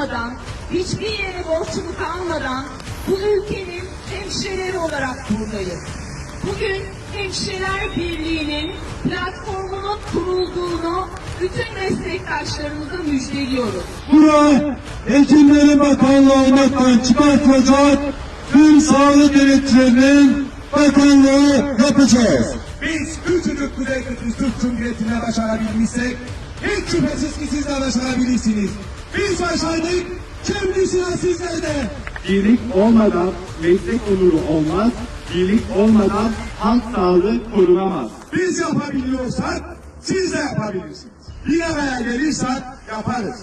almadan, hiçbir yere borçluluk almadan bu ülkenin hemşireleri olarak buradayız. Bugün Hemşireler Birliği'nin platformunun kurulduğunu bütün meslektaşlarımıza müjdeliyoruz. Bura Hekimlerin Bakanlığı olmaktan çıkartılacak tüm sağlık denetçilerinin bakanlığı yapacağız. Biz küçücük Kuzey Kıbrıs Türk Cumhuriyeti'ne başarabilmişsek hiç şüphesiz ki siz de başarabilirsiniz. Biz başardık, şimdi sıra sizlerde. Birlik olmadan meslek onuru olmaz, birlik olmadan halk sağlığı korunamaz. Biz yapabiliyorsak siz de yapabilirsiniz. Bir araya gelirsek yaparız.